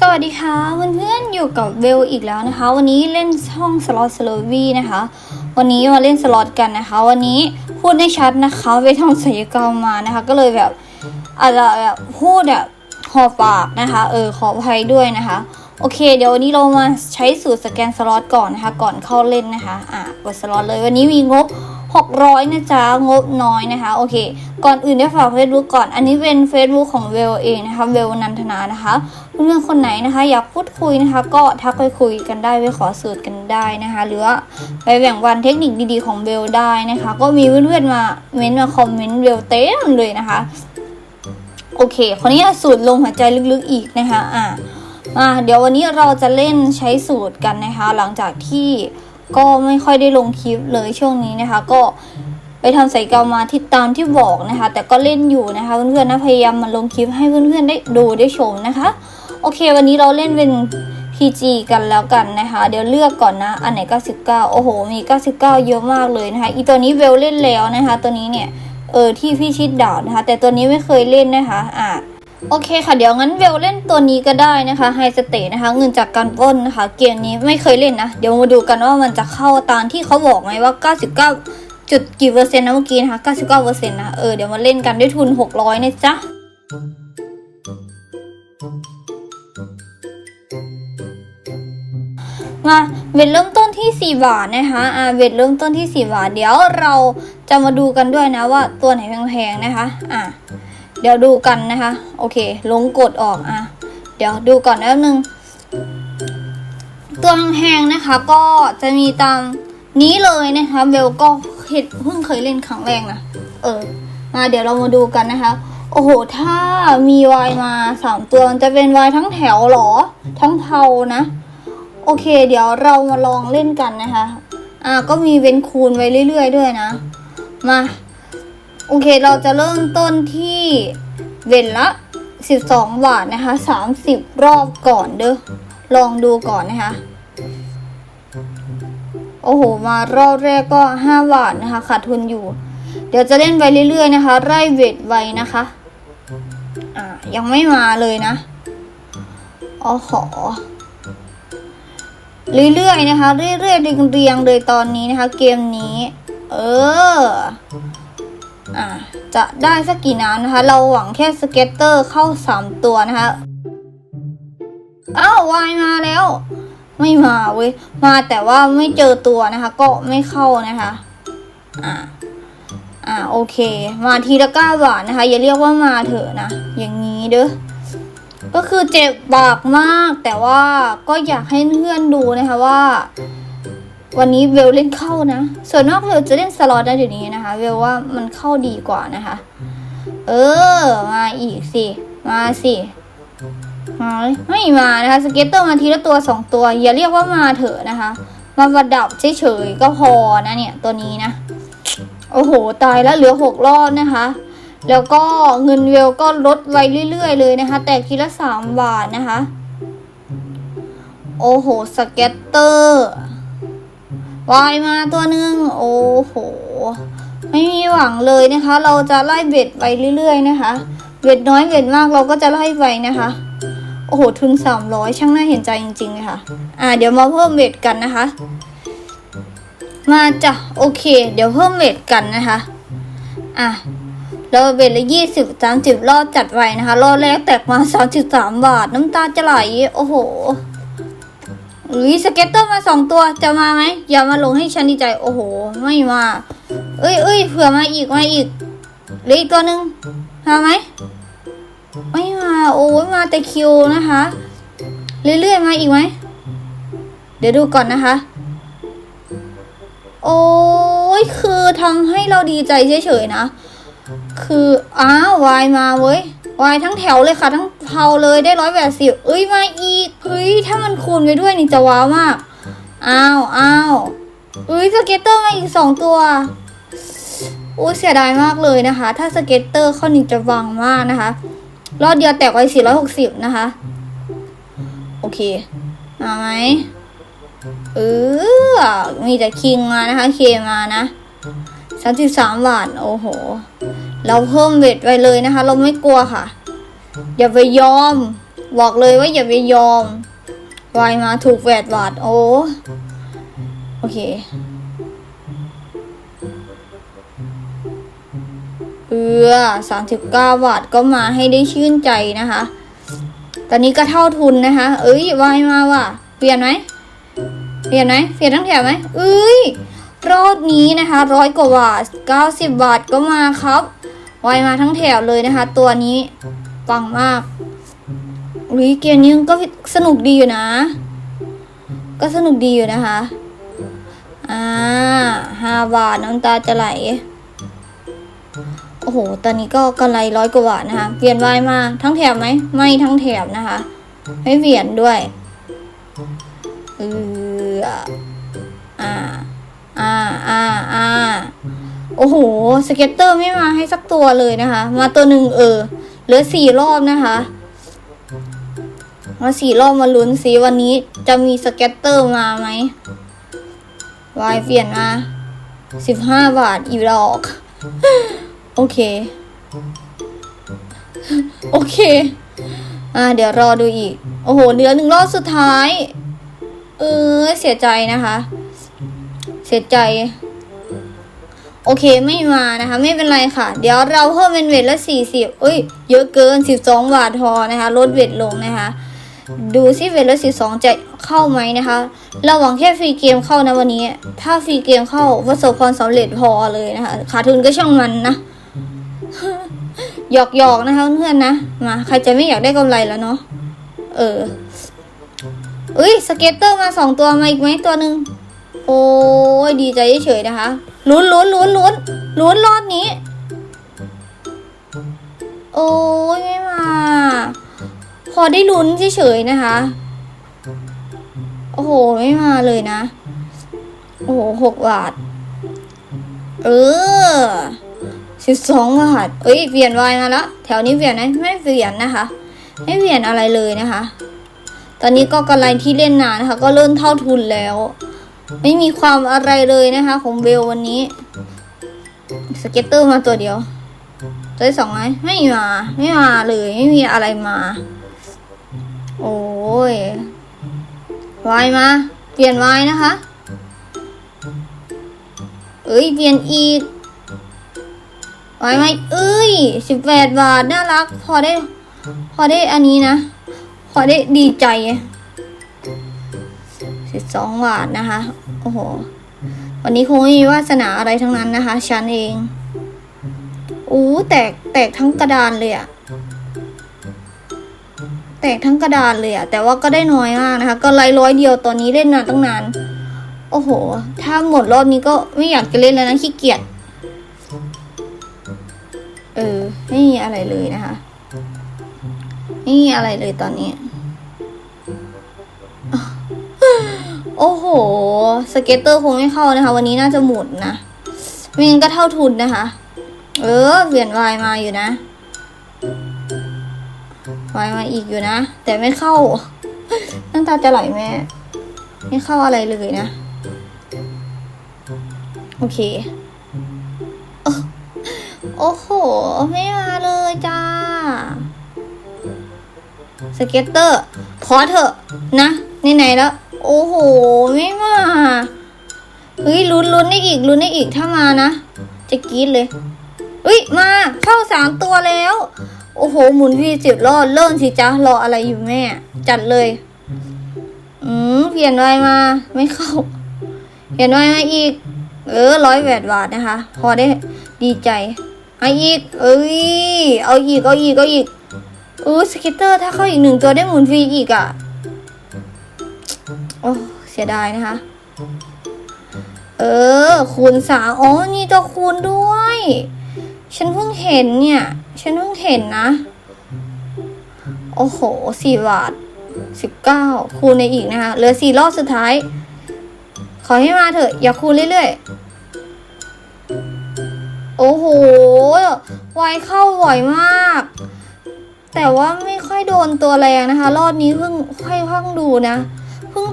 สวัสดีค่ะเพื่อนๆอยู่กับเวลอีกแล้วนะคะ วันนี้เล่นช่องสล็อตสโลวีนะคะ วันนี้มาเล่นสล็อตกันนะคะ วันนี้พูดได้ชัดนะคะไปทำศัลยกรรมมานะคะ ก็เลยแบบอาจจะแบบพูดแบบหอบปากนะคะ เออขออภัยด้วยนะคะ โอเค เดี๋ยววันนี้เรามาใช้สูตรสแกนสล็อตก่อนนะคะ ก่อนเข้าเล่นนะคะ อะกดสล็อตเลยวันนี้มีงบ 600 นะจ๊ะ งบน้อยนะคะ โอเค ก่อนอื่นได้ฝากเฟซบุ๊กก่อน อันนี้เป็น Facebook ของเวลเองนะคะ เวลนันทนานะคะเพื่อนคนไหนนะคะ อยากพูดคุยนะคะ ก็ทักไปคุยกันได้ ไปขอสูตรกันได้นะคะ หรือว่าไปแบ่งวันเทคนิคดีๆของเบลได้นะคะ ก็มีเพื่อนๆมาเม้นต์มาคอมเมนต์เบลเต็มเลยนะคะ โอเค คนนี้สูตรลงหัวใจลึกๆอีกนะคะ อ่ามาเดี๋ยววันนี้เราจะเล่นใช้สูตรกันนะคะ หลังจากที่ ก็ไม่ค่อยได้ลงคลิปเลยช่วงนี้นะคะ ก็ไปทำใส่กาวมาที่ตามที่บอกนะคะ แต่ก็เล่นอยู่นะคะเพื่อนๆนะพยายามมาลงคลิปให้เพื่อนๆได้ดูได้ชมนะคะ โอเค วันนี้เราเล่นเป็น PG กันแล้วกันนะคะ เดี๋ยวเลือกก่อนนะ อันไหน 99 โอ้โห มี 99 เยอะมากเลยนะคะ อีตัวนี้เวลเล่นแล้วนะคะ ตัวนี้เนี่ย เออ ที่พี่ชิดดาวนะคะ แต่ตัวนี้ไม่เคยเล่นนะคะ อะ โอเคค่ะ เดี๋ยวงั้นเวลเล่นตัวนี้ก็ได้นะคะไฮสเตนะคะ เงินจากการปล้นนะคะ เกมนี้ไม่เคยเล่นนะ เดี๋ยวมาดูกันว่ามันจะเข้าตามที่เขาบอกไหมว่า 99 จุดกี่เปอร์เซ็นต์นะเมื่อกี้นะคะ99เปอร์เซ็นต์นะเออเดี๋ยวมาเล่นกันด้วยทุน 600นะจ๊ะมาเวทเริ่มต้นที่ 4 บาทนะคะอ่าเวทเริ่มต้นที่ 4 บาท เดี๋ยวเราจะมาดูกันด้วยนะว่าตัวไหนแพงๆนะคะ อ่า เดี๋ยวดูกันนะคะ โอเค ลงกดออกอะ เดี๋ยวดูก่อนแป๊บนึง ตัวแพงนะคะ ก็จะมีตามนี้เลยนะคะเบลก็เห็นเพิ่งเคยเล่นครั้งแรกนะเออ มาเดี๋ยวเรามาดูกันนะคะ โอ้โห ถ้ามีวายมาสามตัวมันจะเป็นวายทั้งแถวหรอ ทั้งเผานะ โอเค เดี๋ยวเรามาลองเล่นกันนะคะ อ่าก็มีเว้นคูณไว้เรื่อย ๆ ด้วยนะ มา โอเคเราจะเริ่มต้นที่เวนละ 12 บาทนะคะ 30 รอบก่อนเด้อลองดูก่อนนะคะ โอ้โห มารอบแรกก็ 5 บาทนะคะขาดทุนอยู่ เดี๋ยวจะเล่นไปเรื่อย ๆ นะคะ ไล่เวทไว้นะคะอ่ายังไม่มาเลยนะอ๋อขอเรื่อยๆนะคะ เรื่อยๆเรียงๆเลยตอนนี้นะคะ เกมนี้ เออ จะได้สักกี่น้ำนะคะ เราหวังแค่สเก็ตเตอร์เข้าสามตัวนะคะอ้าววายมาแล้ว ไม่มาเว้ยมาแต่ว่าไม่เจอตัวนะคะ ก็ไม่เข้านะคะอ่าอ่าโอเค มาทีละก้าบาทนะคะ อย่าเรียกว่ามาเถอะนะ อย่างนี้เด้อก็คือเจ็บบากมากแต่ว่าก็อยากให้เพื่อนดูนะคะว่า วันนี้เวลเล่นเข้านะ ส่วนมากเวลจะเล่นสล็อตนะเดี๋ยวนี้นะคะ เวลว่ามันเข้าดีกว่านะคะ เออ มาอีกสิ มาสิมาไม่มานะคะ สเก็ตเตอร์มาทีละตัวสองตัว อย่าเรียกว่ามาเถอะนะคะ มาประดับเฉยๆก็พอนะเนี่ย ตัวนี้นะ โอ้โห ตายแล้วเหลือหกรอบนะคะ แล้วก็เงินเวลก็ลดไว้เรื่อยๆเลยนะคะ แตกทีละสามบาทนะคะ โอ้โห สเก็ตเตอร์ วายมาตัวหนึ่งโอ้โห ไม่มีหวังเลยนะคะ เราจะไล่เบ็ดไปเรื่อยๆนะคะ เบ็ดน้อยเบ็ดมากเราก็จะไล่ไปนะคะ โอ้โห ทุนสามร้อยช่างน่าเห็นใจจริงๆเลยค่ะ อ่า เดี๋ยวมาเพิ่มเบ็ดกันนะคะ มาจ้ะ โอเค เดี๋ยวเพิ่มเบ็ดกันนะคะ อะเราเบ็ดละยี่สิบสามสิบรอบจัดไว้นะคะ รอบแรกแตกมาสามสิบสามบาท น้ำตาจะไหล โอ้โห อุ้ยสเก็ตเตอร์มาสองตัวจะมาไหมอย่ามาลงให้ฉันดีใจโอ้โห ไม่มา เอ้ยเอ้ยเผื่อมาอีกมาอีกเหลืออีกตัวหนึ่งมาไหมไม่มาโอ้ยมาแต่คิวนะคะ เรื่อยๆมาอีกไหมเดี๋ยวดูก่อนนะคะ โอ้ยคือทำให้เราดีใจเฉยๆนะ คืออ้าววายมาเว้ยวายทั้งแถวเลยค่ะทั้ง เผาเลยได้ร้อยแปดสิบเอ้ยมาอีกเฮ้ยถ้ามันคูณไปด้วยนี่จะว้าวมาก อ้าวอ้าวเอ้ยสเก็ตเตอร์มาอีกสองตัวอู้เสียดายมากเลยนะคะ ถ้าสเก็ตเตอร์เข้านี่จะวังมากนะคะ รอบเดียวแตกไว้สี่ร้อยหกสิบนะคะ โอเค มาไหมเออ มีแต่คิงมานะคะ เคมานะสามสิบสามบาท โอ้โห เราเพิ่มเวทไปเลยนะคะ เราไม่กลัวค่ะ อย่าไปยอม บอกเลยว่าอย่าไปยอมวายมาถูกแวดบาทโอ้ โอเคเออสามสิบเก้าบาทก็มาให้ได้ชื่นใจนะคะ ตอนนี้ก็เท่าทุนนะคะ เอ้ยวายมาว่ะ เปลี่ยนไหม เปลี่ยนไหม เปลี่ยนทั้งแถวไหมเอ้ย รอบนี้นะคะร้อยกว่าบาทเก้าสิบบาทก็มาครับวายมาทั้งแถวเลยนะคะ ตัวนี้ ปังมากอุ้ยเกมนี้ก็สนุกดีอยู่นะ ก็สนุกดีอยู่นะคะ อ่าห้าบาทน้ำตาจะไหล โอ้โห ตอนนี้ก็กำไรร้อยกว่าบาทนะคะเปลี่ยนวายมาทั้งแถบไหม ไม่ทั้งแถบนะคะ ไม่เปลี่ยนด้วยเอออ่า อ่า อ่า อ่า โอ้โห สเก็ตเตอร์ไม่มาให้สักตัวเลยนะคะ มาตัวหนึ่งเออ เหลือสี่รอบนะคะมาสี่รอบมาลุ้นสิวันนี้จะมีสเก็ตเตอร์มาไหมวายเปลี่ยนมาสิบห้าบาทอีดอก โอเค โอเค อ่า เดี๋ยวรอดูอีก โอ้โหเหลือหนึ่งรอบสุดท้าย เออ เสียใจนะคะ เสียใจ โอเคไม่มานะคะ ไม่เป็นไรค่ะ เดี๋ยวเราเพิ่มเป็นเวทละสี่สิบเอ้ย เยอะเกินสิบสองบาทพอนะคะ ลดเวทลงนะคะ ดูซิเวทละสิบสองจะเข้าไหมนะคะเราหวังแค่ฟรีเกมเข้านะวันนี้ ถ้าฟรีเกมเข้าประสบความสำเร็จพอเลยนะคะขาดทุนก็ช่างมันนะหยอกหยอกนะคะเพื่อนๆนะมาใครจะไม่อยากได้กำไรแล้วเนาะเออเอ้ยสเก็ตเตอร์มาสองตัวมาอีกไหมตัวหนึ่ง โอ้ยดีใจเฉยๆนะคะลุ้นลุ้นลุ้นลุ้นลุ้นรอบนี้ โอ้ยไม่มา พอได้ลุ้นเฉยๆนะคะ โอ้โหไม่มาเลยนะ โอ้โหหกบาท เออสิบสองบาทเอ้ยเปลี่ยนวายมาแล้วแถวนี้เปลี่ยนไหมไม่เปลี่ยนนะคะ ไม่เปลี่ยนอะไรเลยนะคะ ตอนนี้ก็กำไรที่เล่นนานนะคะ ก็เริ่มเท่าทุนแล้ว ไม่มีความอะไรเลยนะคะ ของเบลวันนี้ สเก็ตเตอร์มาตัวเดียว ตัวที่สองไหมไม่มา ไม่มาเลย ไม่มีอะไรมา โอ้ยวายมา เปลี่ยนวายนะคะ เอ้ย เปลี่ยนอีกวายไหมเอ้ยสิบแปดบาท น่ารัก พอได้ พอได้อันนี้นะ พอได้ดีใจ สิบสองบาทนะคะ โอ้โห วันนี้คงไม่มีวาสนาอะไรทั้งนั้นนะคะ ฉันเองอู้แตกแตกทั้งกระดานเลยอะแตกทั้งกระดานเลยอะแต่ว่าก็ได้น้อยมากนะคะ ก็ไล่ร้อยเดียวตอนนี้เล่นนานตั้งนาน โอ้โห ถ้าหมดรอบนี้ก็ไม่อยากจะเล่นแล้วนะขี้เกียจ เออ ไม่มีอะไรเลยนะคะ ไม่มีอะไรเลยตอนนี้ โอ้โห สเก็ตเตอร์คงไม่เข้านะคะ วันนี้น่าจะหมุนนะไม่งั้นก็เท่าทุนนะคะ เออเปลี่ยนวายมาอยู่นะวายมาอีกอยู่นะ แต่ไม่เข้าน้ำตาจะไหลแม่ไม่เข้าอะไรเลยนะ โอเค โอ้โห ไม่มาเลยจ้า สเก็ตเตอร์ ขอเถอะนะไหนๆแล้ว โอ้โห ไม่มาเฮ้ยลุ้นลุ้นได้อีกลุ้นได้อีกถ้ามานะ จะกรี๊ดเลยเฮ้ยมาเข้าสามตัวแล้ว โอ้โห หมุนวีสิบรอบเริ่มสิจ๊ะรออะไรอยู่แม่ จัดเลย อืมเปลี่ยนไวมา ไม่เข้า เปลี่ยนไวมาอีก เออร้อยแปดบาทนะคะ พอได้ดีใจเอาอีก เอ้ย เอาอีก เอาอีก เอาอีกเออสเก็ตเตอร์ ถ้าเข้าอีกหนึ่งตัวได้หมุนฟรีอีกอะ่ะ อ้เสียดายนะคะ เออ คูณสามอ๋อนี่ตัวคูณด้วย ฉันเพิ่งเห็นเนี่ย ฉันเพิ่งเห็นนะ โอ้โหสี่บาทสิบเก้าคูณในอีกนะคะ เหลือสี่รอบสุดท้าย ขอให้มาเถอะ อย่าคูณเรื่อยๆ โอ้โห ไวเข้าบ่อยมาก แต่ว่าไม่ค่อยโดนตัวแรงนะคะ รอบนี้เพิ่งค่อยเพิ่งดูนะ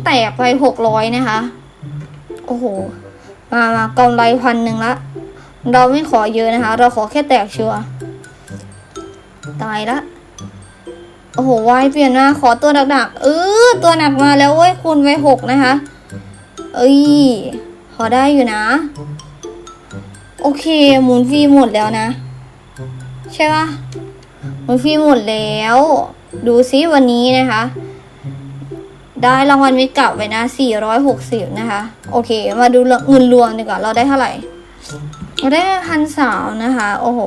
แตกไปหกร้อยนะคะ โอ้โห มามากำไรพันหนึ่งละ เราไม่ขอเยอะนะคะ เราขอแค่แตกชัวตายละ โอ้โหวายเปลี่ยนมาขอตัวหนักๆเออตัวหนักมาแล้วเว้ยคูณไว้หกนะคะ เอ้ยพอได้อยู่นะ โอเค หมุนฟรีหมดแล้วนะ ใช่ปะหมุนฟรีหมดแล้ว ดูซิวันนี้นะคะ ได้รางวัลไม่กลับไปนะ 460 นะคะ โอเค มาดูเงินรวมดีกว่า เราได้เท่าไหร่ เราได้พันสาวนะคะ โอ้โห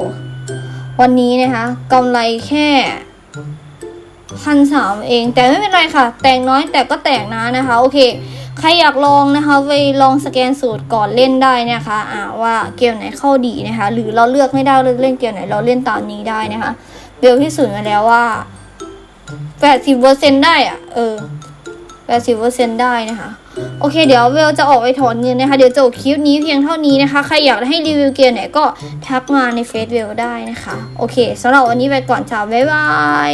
วันนี้นะคะกำไรแค่พันสามเอง แต่ไม่เป็นไรค่ะ แต่งน้อยแต่ก็แต่งนะนะคะ โอเค ใครอยากลองนะคะ ไปลองสแกนสูตรก่อนเล่นได้นะคะ อ่าว่าเกมไหนเข้าดีนะคะ หรือเราเลือกไม่ได้เลือกเล่นเกมไหนเราเล่นตามนี้ได้นะคะ เบลที่สุดมาแล้วว่าแปดสิบเปอร์เซ็นได้อะเออ แปดสิบเปอร์เซ็นได้นะคะ โอเค เดี๋ยวเวลจะออกไปถอนเงินนะคะ เดี๋ยวจบคลิปนี้เพียงเท่านี้นะคะ ใครอยากให้รีวิวเกียร์ไหนก็ทักมาในเฟซเวลได้นะคะ โอเคสำหรับวันนี้ไปก่อนจ้าบ๊ายบาย